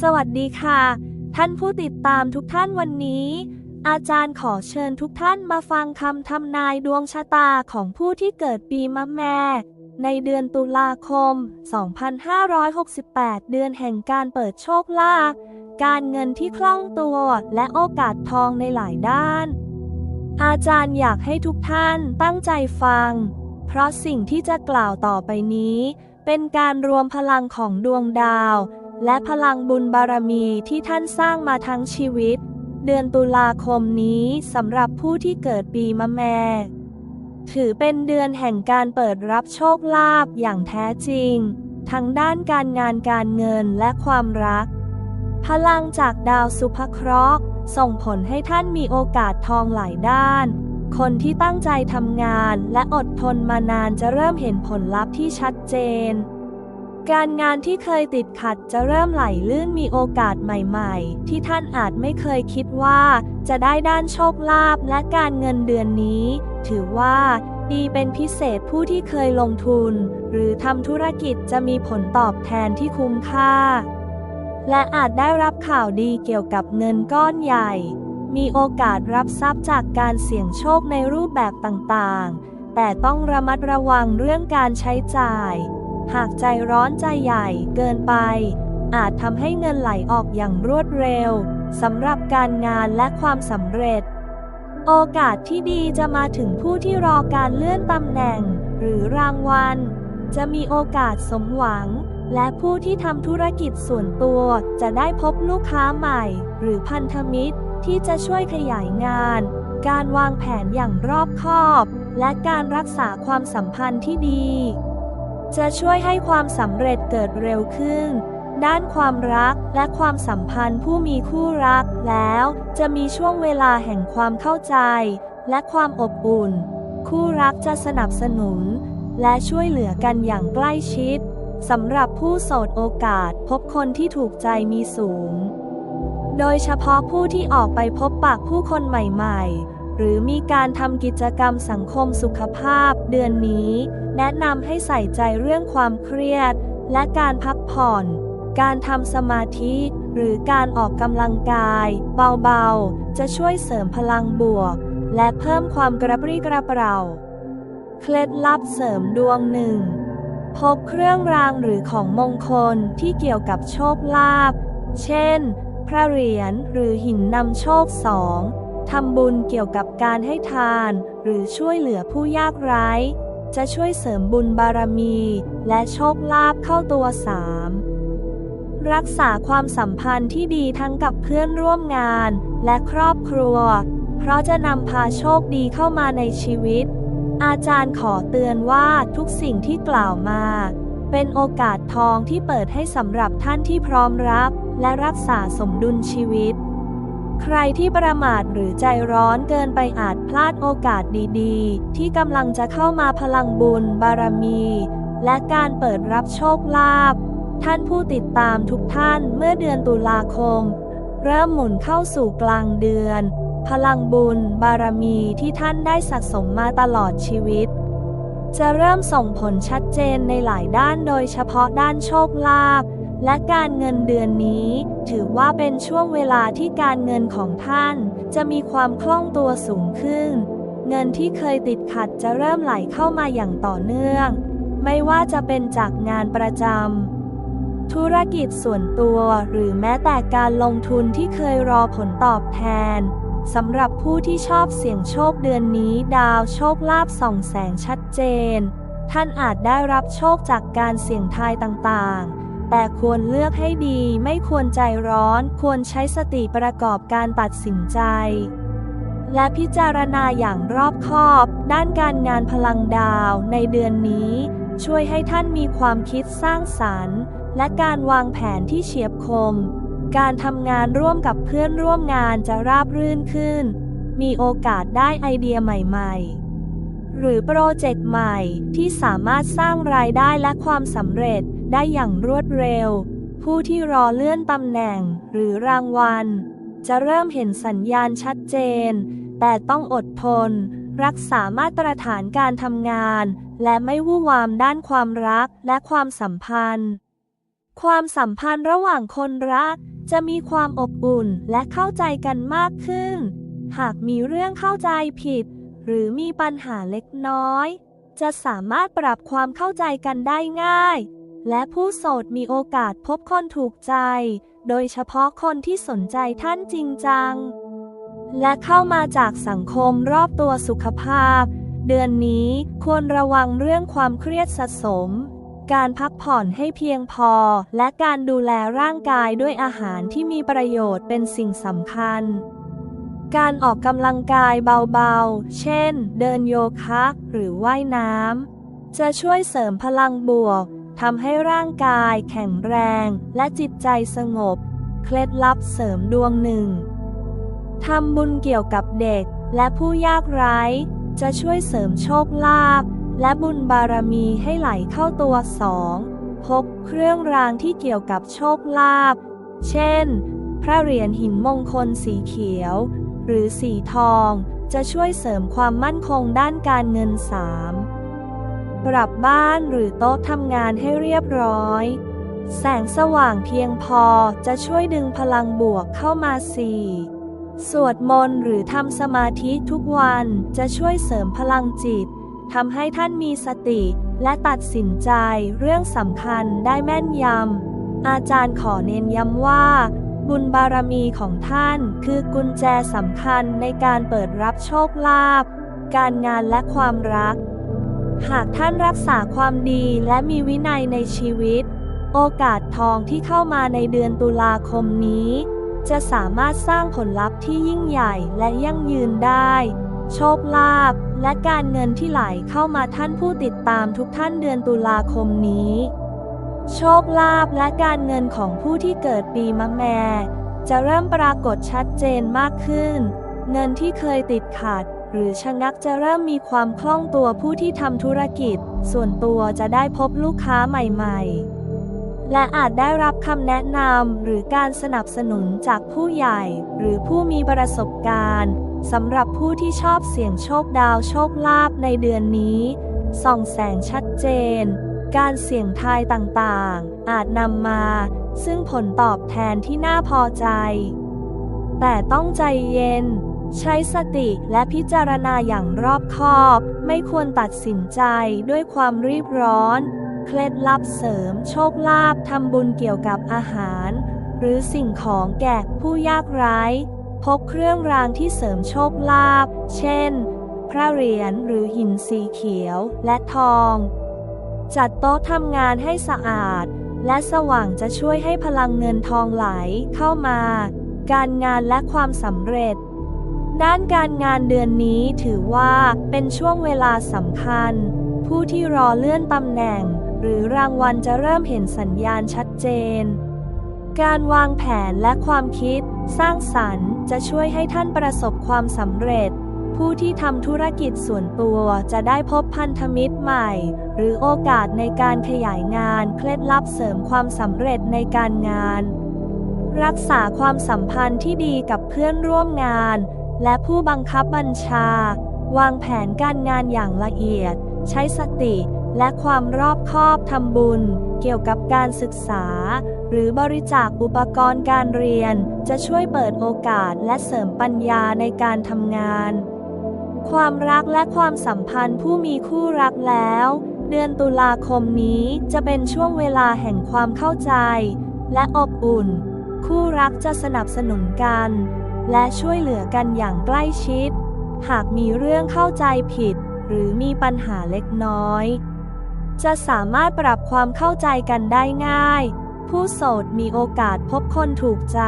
สวัสดีค่ะ ท่านผู้ติดตามทุกท่านวันนี้ อาจารย์ขอเชิญทุกท่านมาฟังคำทำนายดวงชะตาของผู้ที่เกิดปีมะแม่ ในเดือนตุลาคม 2568 เดือนแห่งการเปิดโชคลาภการเงินที่คล่องตัวและโอกาสทองในหลายด้าน อาจารย์อยากให้ทุกท่านตั้งใจฟัง เพราะสิ่งที่จะกล่าวต่อไปนี้ เป็นการรวมพลังของดวงดาว และพลังบุญบารมีที่ท่านสร้างมาทั้งชีวิต เดือนตุลาคมนี้สำหรับผู้ที่เกิดปีมะแม่ ถือเป็นเดือนแห่งการเปิดรับโชคลาภอย่างแท้จริง ทั้งด้านการงานการเงินและความรัก พลังจากดาวสุภเคราะห์ส่งผลให้ท่านมีโอกาสทองหลายด้าน คนที่ตั้งใจทำงานและอดทนมานานจะเริ่มเห็นผลลัพธ์ที่ชัดเจน การงานที่เคยติดขัดจะเริ่มไหลลื่นมีโอกาสใหม่ๆ ที่ท่านอาจไม่เคยคิดว่า จะได้ด้านโชคลาภและการเงินเดือนนี้ ถือว่า ดีเป็นพิเศษผู้ที่เคยลงทุน หรือทำธุรกิจจะมีผลตอบแทนที่คุ้มค่า และอาจได้รับข่าวดีเกี่ยวกับเงินก้อนใหญ่ มีโอกาสรับทรัพย์จากการเสี่ยงโชคในรูปแบบต่างๆ แต่ต้องระมัดระวังเรื่องการใช้จ่าย หากใจร้อนใจใหญ่เกินไป อาจทำให้เงินไหลออกอย่างรวดเร็วสำหรับการงานและความสำเร็จ โอกาสที่ดีจะมาถึงผู้ที่รอการเลื่อนตำแหน่ง หรือรางวัล จะมีโอกาสสมหวัง และผู้ที่ทำธุรกิจส่วนตัว จะได้พบลูกค้าใหม่ หรือพันธมิตรที่จะช่วยขยายงาน การวางแผนอย่างรอบคอบ และการรักษาความสัมพันธ์ที่ดี จะช่วยให้ความสำเร็จเกิดเร็วขึ้น ด้านความรักและความสัมพันธ์ผู้มีคู่รักแล้ว จะมีช่วงเวลาแห่งความเข้าใจ และความอบอุ่น คู่รักจะสนับสนุน และช่วยเหลือกันอย่างใกล้ชิดสำหรับผู้โสดโอกาสพบคนที่ถูกใจมีสูง โดยเฉพาะผู้ที่ออกไปพบปะผู้คนใหม่ ๆ หรือมีการทำกิจกรรมสังคมสุขภาพเดือนนี้ แนะนำให้ใส่ใจเรื่องความเครียด และการพักผ่อน การทำสมาธิ หรือการออกกำลังกาย เบาๆ จะช่วยเสริมพลังบวก และเพิ่มความกระปรี้กระเปร่า เคล็ดลับเสริมดวงหนึ่งพบเครื่องรางหรือของมงคลที่เกี่ยวกับโชคลาภ เช่น พระเหรียญหรือหินนำโชคสองทำบุญเกี่ยวกับการให้ทาน หรือช่วยเหลือผู้ยากไร้ จะช่วยเสริมบุญบารมี และโชคลาภเข้าตัวสามรักษาความสัมพันธ์ที่ดีทั้งกับเพื่อนร่วมงานและครอบครัว เพราะจะนำพาโชคดีเข้ามาในชีวิต อาจารย์ขอเตือนว่าทุกสิ่งที่กล่าวมา เป็นโอกาสทองที่เปิดให้สำหรับท่านที่พร้อมรับ และรักษาสมดุลชีวิต ใครที่ประมาทหรือใจร้อนเกินไปอาจพลาดโอกาสดีๆ ที่กำลังจะเข้ามาพลังบุญ บารมี และการเปิดรับโชคลาภท่านผู้ติดตามทุกท่านเมื่อเดือนตุลาคม เริ่มหมุนเข้าสู่กลางเดือน พลังบุญ บารมีที่ท่านได้สะสมมาตลอดชีวิต จะเริ่มส่งผลชัดเจนในหลายด้านโดยเฉพาะด้านโชคลาภ และการเงินเดือนนี้ ถือว่าเป็นช่วงเวลาที่การเงินของท่าน จะมีความคล่องตัวสูงขึ้น เงินที่เคยติดขัดจะเริ่มไหลเข้ามาอย่างต่อเนื่อง ไม่ว่าจะเป็นจากงานประจำธุรกิจส่วนตัวหรือแม้แต่การลงทุนที่เคยรอผลตอบแทนสำหรับผู้ที่ชอบเสี่ยงโชคเดือนนี้ดาวโชคลาภส่องแสงชัดเจน ท่านอาจได้รับโชคจากการเสี่ยงทายต่างๆ แต่ควรเลือกให้ดีไม่ควรใจร้อน ควรใช้สติประกอบการตัดสินใจ และพิจารณาอย่างรอบคอบ ด้านการงานพลังดาวในเดือนนี้ ช่วยให้ท่านมีความคิดสร้างสรรค์ และการวางแผนที่เฉียบคม การทำงานร่วมกับเพื่อนร่วมงานจะราบรื่นขึ้น มีโอกาสได้ไอเดียใหม่ ๆหรือโปรเจกต์ใหม่ที่สามารถสร้างรายได้และความสำเร็จ ได้อย่างรวดเร็ว ผู้ที่รอเลื่อนตำแหน่งหรือรางวัล จะเริ่มเห็นสัญญาณชัดเจน แต่ต้องอดทน รักษามาตรฐานการทำงาน และไม่วู่วามด้านความรักและความสัมพันธ์ ความสัมพันธ์ระหว่างคนรัก จะมีความอบอุ่นและเข้าใจกันมากขึ้น หากมีเรื่องเข้าใจผิด หรือมีปัญหาเล็กน้อยจะสามารถปรับความเข้าใจกันได้ง่าย และผู้โสดมีโอกาสพบคนถูกใจ โดยเฉพาะคนที่สนใจท่านจริงจัง และเข้ามาจากสังคมรอบตัวสุขภาพ เดือนนี้ควรระวังเรื่องความเครียดสะสม การพักผ่อนให้เพียงพอ และการดูแลร่างกายด้วยอาหารที่มีประโยชน์เป็นสิ่งสำคัญ การออกกำลังกายเบาๆ เช่น เดินโยคะ หรือว่ายน้ำจะช่วยเสริมพลังบวก ทำให้ร่างกายแข็งแรงและจิตใจสงบ เคล็ดลับเสริมดวงหนึ่งทำบุญเกี่ยวกับเด็กและผู้ยากไร้ จะช่วยเสริมโชคลาภและบุญบารมีให้ไหลเข้าตัวสองพกเครื่องรางที่เกี่ยวกับโชคลาภ เช่น พระเหรียญหินมงคลสีเขียว หรือสีทอง จะช่วยเสริมความมั่นคงด้านการเงินสาม ปรับบ้านหรือโต๊ะทำงานให้เรียบร้อย แสงสว่างเพียงพอจะช่วยดึงพลังบวกเข้ามาสี่สวดมนต์หรือทำสมาธิทุกวันจะช่วยเสริมพลังจิตทำให้ท่านมีสติ และตัดสินใจเรื่องสำคัญได้แม่นยำ อาจารย์ขอเน้นย้ำว่า บุญบารมีของท่านคือกุญแจสำคัญในการเปิดรับโชคลาภ การงานและความรัก หากท่านรักษาความดีและมีวินัยในชีวิต โอกาสทองที่เข้ามาในเดือนตุลาคมนี้ จะสามารถสร้างผลลัพธ์ที่ยิ่งใหญ่และยั่งยืนได้ โชคลาภและการเงินที่ไหลเข้ามาท่านผู้ติดตามทุกท่านเดือนตุลาคมนี้ โชคลาภและการเงินของผู้ที่เกิดปีมะแม จะเริ่มปรากฏชัดเจนมากขึ้น เงินที่เคยติดขัด หรือชะงักจะเริ่มมีความคล่องตัวผู้ที่ทำธุรกิจ ส่วนตัวจะได้พบลูกค้าใหม่ๆ และอาจได้รับคำแนะนำหรือการสนับสนุนจากผู้ใหญ่ หรือผู้มีประสบการณ์สำหรับผู้ที่ชอบเสี่ยงโชคดาวโชคลาภในเดือนนี้ ส่องแสงชัดเจน การเสี่ยงทายต่างๆ อาจนำมา ซึ่งผลตอบแทนที่น่าพอใจ แต่ต้องใจเย็น ใช้สติและพิจารณาอย่างรอบคอบ ไม่ควรตัดสินใจด้วยความรีบร้อน เคล็ดลับเสริมโชคลาภทำบุญเกี่ยวกับอาหาร หรือสิ่งของแก่ผู้ยากไร้ พกเครื่องรางที่เสริมโชคลาภ เช่น พระเหรียญหรือหินสีเขียวและทอง จัดโต๊ะทำงานให้สะอาด และสว่างจะช่วยให้พลังเงินทองไหลเข้ามา การงานและความสำเร็จ ด้านการงานเดือนนี้ถือว่าเป็นช่วงเวลาสำคัญ ผู้ที่รอเลื่อนตำแหน่ง หรือรางวัลจะเริ่มเห็นสัญญาณชัดเจน การวางแผนและความคิด สร้างสรรค์จะช่วยให้ท่านประสบความสำเร็จ ผู้ที่ทำธุรกิจส่วนตัวจะได้พบพันธมิตรใหม่ หรือโอกาสในการขยายงานเคล็ดลับเสริมความสำเร็จในการงาน รักษาความสัมพันธ์ที่ดีกับเพื่อนร่วมงาน และผู้บังคับบัญชา วางแผนการงานอย่างละเอียด ใช้สติและความรอบคอบทำบุญ เกี่ยวกับการศึกษา หรือบริจาคอุปกรณ์การเรียน จะช่วยเปิดโอกาสและเสริมปัญญาในการทำงาน ความรักและความสัมพันธ์ผู้มีคู่รักแล้ว เดือนตุลาคมนี้จะเป็นช่วงเวลาแห่งความเข้าใจ และอบอุ่น คู่รักจะสนับสนุนกัน และช่วยเหลือกันอย่างใกล้ชิด หากมีเรื่องเข้าใจผิด หรือมีปัญหาเล็กน้อย จะสามารถปรับความเข้าใจกันได้ง่าย ผู้โสดมีโอกาสพบคนถูกใจ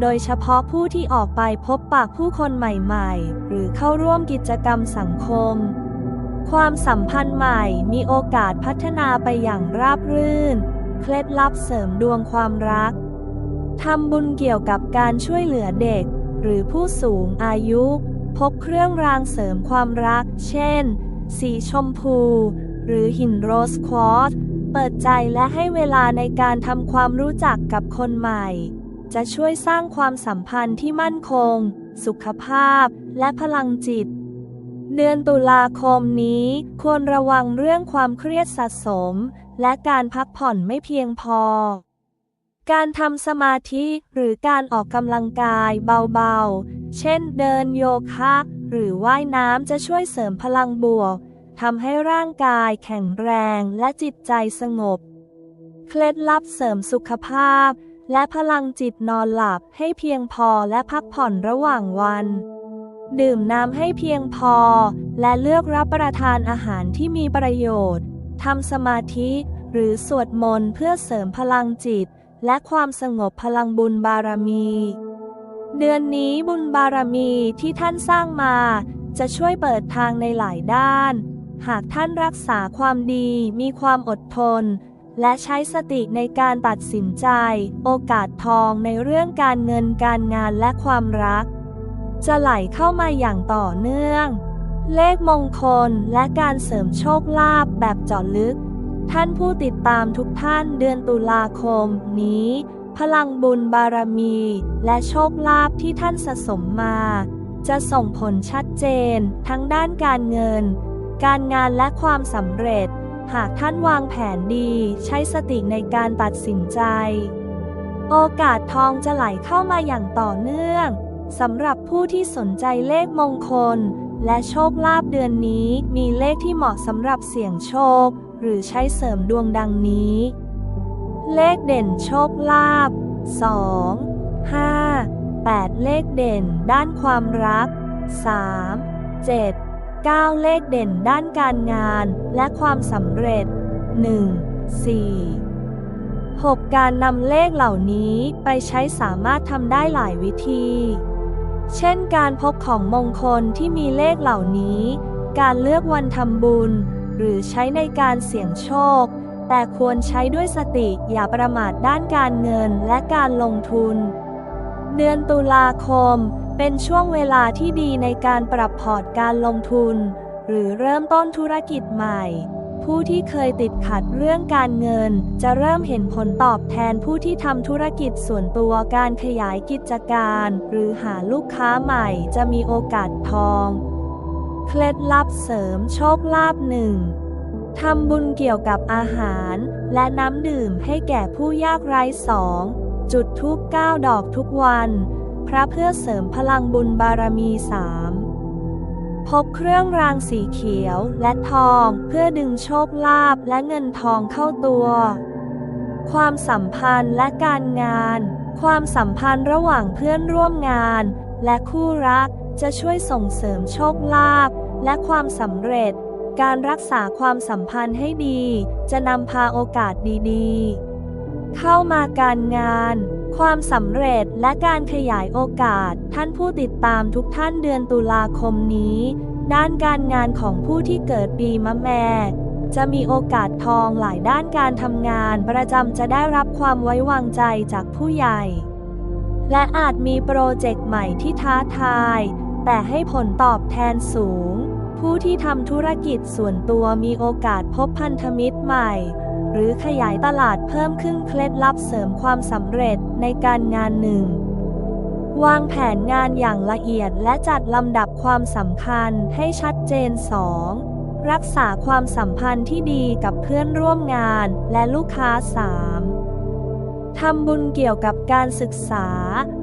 โดยเฉพาะผู้ที่ออกไปพบปากผู้คนใหม่ๆ หรือเข้าร่วมกิจกรรมสังคม ความสัมพันธ์ใหม่มีโอกาสพัฒนาไปอย่างราบรื่น เคล็ดลับเสริมดวงความรัก ทำบุญเกี่ยวกับการช่วยเหลือเด็ก หรือผู้สูงอายุ พบเครื่องรางเสริมความรัก เช่น สีชมพู หรือหินโรสควอตเปิดใจและให้เวลาในการทำความรู้จักกับคนใหม่ จะช่วยสร้างความสัมพันธ์ที่มั่นคง สุขภาพ และพลังจิต เดือนตุลาคมนี้ควรระวังเรื่องความเครียดสะสม และการพักผ่อนไม่เพียงพอ การทำสมาธิหรือการออกกำลังกายเบาๆ เช่นเดินโยคะหรือว่ายน้ำจะช่วยเสริมพลังบวกทำให้ร่างกายแข็งแรงและจิตใจสงบ เคล็ดลับเสริมสุขภาพ และพลังจิตนอนหลับให้เพียงพอและพักผ่อนระหว่างวัน ดื่มน้ำให้เพียงพอ และเลือกรับประทานอาหารที่มีประโยชน์ทำสมาธิหรือสวดมนต์เพื่อเสริมพลังจิต และความสงบพลังบุญบารมี เดือนนี้บุญบารมีที่ท่านสร้างมา จะช่วยเปิดทางในหลายด้าน หากท่านรักษาความดีมีความอดทน และใช้สติในการตัดสินใจ โอกาสทองในเรื่องการเงินการงานและความรัก จะไหลเข้ามาอย่างต่อเนื่อง เลขมงคลและการเสริมโชคลาภแบบเจาะลึก ท่านผู้ติดตามทุกท่านเดือนตุลาคมนี้ พลังบุญบารมี และโชคลาภที่ท่านสะสมมา จะส่งผลชัดเจน ทั้งด้านการเงิน การงานและความสำเร็จ หากท่านวางแผนดีใช้สติในการตัดสินใจ โอกาสทองจะไหลเข้ามาอย่างต่อเนื่องสำหรับผู้ที่สนใจเลขมงคล และโชคลาภเดือนนี้มีเลขที่เหมาะสำหรับเสี่ยงโชค หรือใช้เสริมดวงดังนี้ เลขเด่นโชคลาภ 2 5 8 เลขเด่นด้านความรัก 3 7 9 เลขเด่นด้านการงานและความสำเร็จ 1 4 6 การนำเลขเหล่านี้ไปใช้สามารถทำได้หลายวิธี เช่นการพกของมงคลที่มีเลขเหล่านี้ การเลือกวันทำบุญ หรือใช้ในการเสี่ยงโชค แต่ควรใช้ด้วยสติอย่าประมาทด้านการเงินและการลงทุน เดือนตุลาคม เป็นช่วงเวลาที่ดีในการปรับพอร์ตการลงทุน หรือเริ่มต้นธุรกิจใหม่ ผู้ที่เคยติดขัดเรื่องการเงิน จะเริ่มเห็นผลตอบแทนผู้ที่ทำธุรกิจส่วนตัวการขยายกิจการ หรือหาลูกค้าใหม่จะมีโอกาสทอง เคล็ดลับเสริมโชคลาภหนึ่งทำบุญเกี่ยวกับอาหารและน้ำดื่มให้แก่ผู้ยากไร้สองจุดทูบเก้าดอกทุกวัน พระเพื่อเสริมพลังบุญบารมีสามพบเครื่องรางสีเขียวและทองเพื่อดึงโชคลาภและเงินทองเข้าตัว ความสัมพันธ์และการงาน ความสัมพันธ์ระหว่างเพื่อนร่วมงานและคู่รัก จะช่วยส่งเสริมโชคลาภและความสำเร็จ การรักษาความสัมพันธ์ให้ดี จะนำพาโอกาสดีๆ เข้ามาการงาน ความสำเร็จและการขยายโอกาส ท่านผู้ติดตามทุกท่านเดือนตุลาคมนี้ ด้านการงานของผู้ที่เกิดปีมะแม่จะมีโอกาสทองหลายด้านการทำงานประจำจะได้รับความไว้วางใจจากผู้ใหญ่ และอาจมีโปรเจกต์ใหม่ที่ท้าทาย แต่ให้ผลตอบแทนสูง ผู้ที่ทำธุรกิจส่วนตัวมีโอกาสพบพันธมิตรใหม่ หรือขยายตลาดเพิ่มขึ้นเคล็ดลับเสริมความสำเร็จในการงานหนึ่งวางแผนงานอย่างละเอียดและจัดลำดับความสำคัญให้ชัดเจน 2. รักษาความสัมพันธ์ที่ดีกับเพื่อนร่วมงานและลูกค้า 3. ทำบุญเกี่ยวกับการศึกษา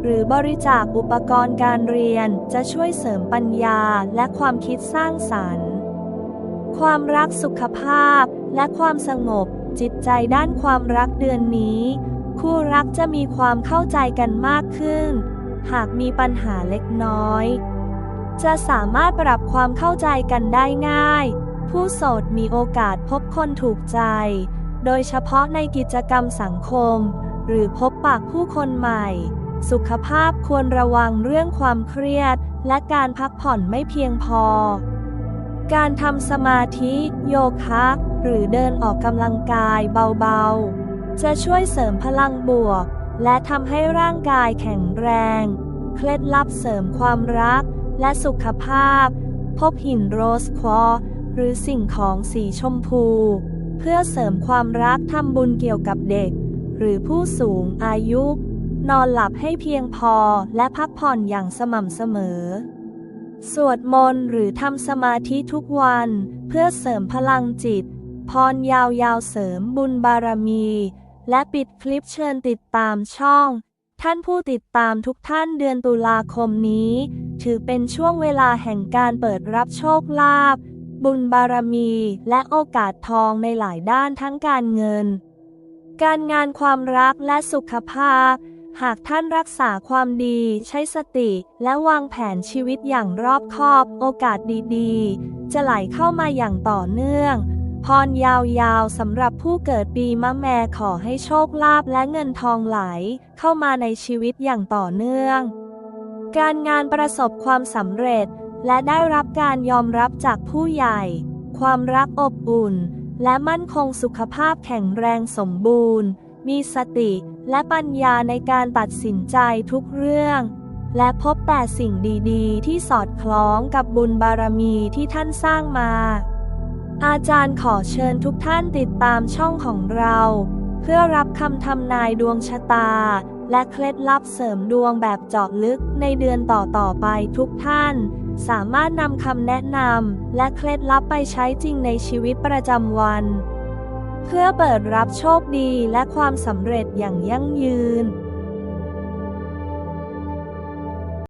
หรือบริจาคอุปกรณ์การเรียนจะช่วยเสริมปัญญาและความคิดสร้างสรรค์ ความรักสุขภาพและความสงบ จิตใจด้านความรักเดือนนี้ คู่รักจะมีความเข้าใจกันมากขึ้น หากมีปัญหาเล็กน้อย จะสามารถปรับความเข้าใจกันได้ง่าย ผู้โสดมีโอกาสพบคนถูกใจ โดยเฉพาะในกิจกรรมสังคม หรือพบปากผู้คนใหม่ สุขภาพควรระวังเรื่องความเครียด และการพักผ่อนไม่เพียงพอ การทำสมาธิ โยคะ หรือเดินออกกำลังกายเบาๆ จะช่วยเสริมพลังบวก และทำให้ร่างกายแข็งแรง เคล็ดลับเสริมความรัก และสุขภาพ พบหินโรสควอหรือสิ่งของสีชมพู เพื่อเสริมความรักทำบุญเกี่ยวกับเด็ก หรือผู้สูงอายุ นอนหลับให้เพียงพอและพักผ่อนอย่างสม่ำเสมอ สวดมนต์หรือทำสมาธิทุกวันเพื่อเสริมพลังจิต พรยาวๆเสริมบุญบารมี และปิดคลิปเชิญติดตามช่อง ท่านผู้ติดตามทุกท่านเดือนตุลาคมนี้ ถือเป็นช่วงเวลาแห่งการเปิดรับโชคลาภบุญบารมีและโอกาสทองในหลายด้านทั้งการเงิน การงานความรักและสุขภาพ หากท่านรักษาความดีใช้สติ และวางแผนชีวิตอย่างรอบคอบ โอกาสดีๆ จะไหลเข้ามาอย่างต่อเนื่อง พรยาวๆสำหรับผู้เกิดปีมะแม่ขอให้โชคลาภและเงินทองไหล เข้ามาในชีวิตอย่างต่อเนื่อง การงานประสบความสำเร็จ และได้รับการยอมรับจากผู้ใหญ่ ความรักอบอุ่น และมั่นคงสุขภาพแข็งแรงสมบูรณ์ มีสติและปัญญาในการตัดสินใจทุกเรื่อง และพบแต่สิ่งดีๆ ที่สอดคล้องกับบุญบารมีที่ท่านสร้างมา อาจารย์ขอเชิญทุกท่านติดตามช่องของเรา เพื่อรับคำทำนายดวงชะตา และเคล็ดลับเสริมดวงแบบเจาะลึกในเดือนต่อๆไปทุกท่าน สามารถนำคำแนะนำและเคล็ดลับไปใช้จริงในชีวิตประจำวัน เพื่อเปิดรับโชคดีและความสำเร็จอย่างยั่งยืน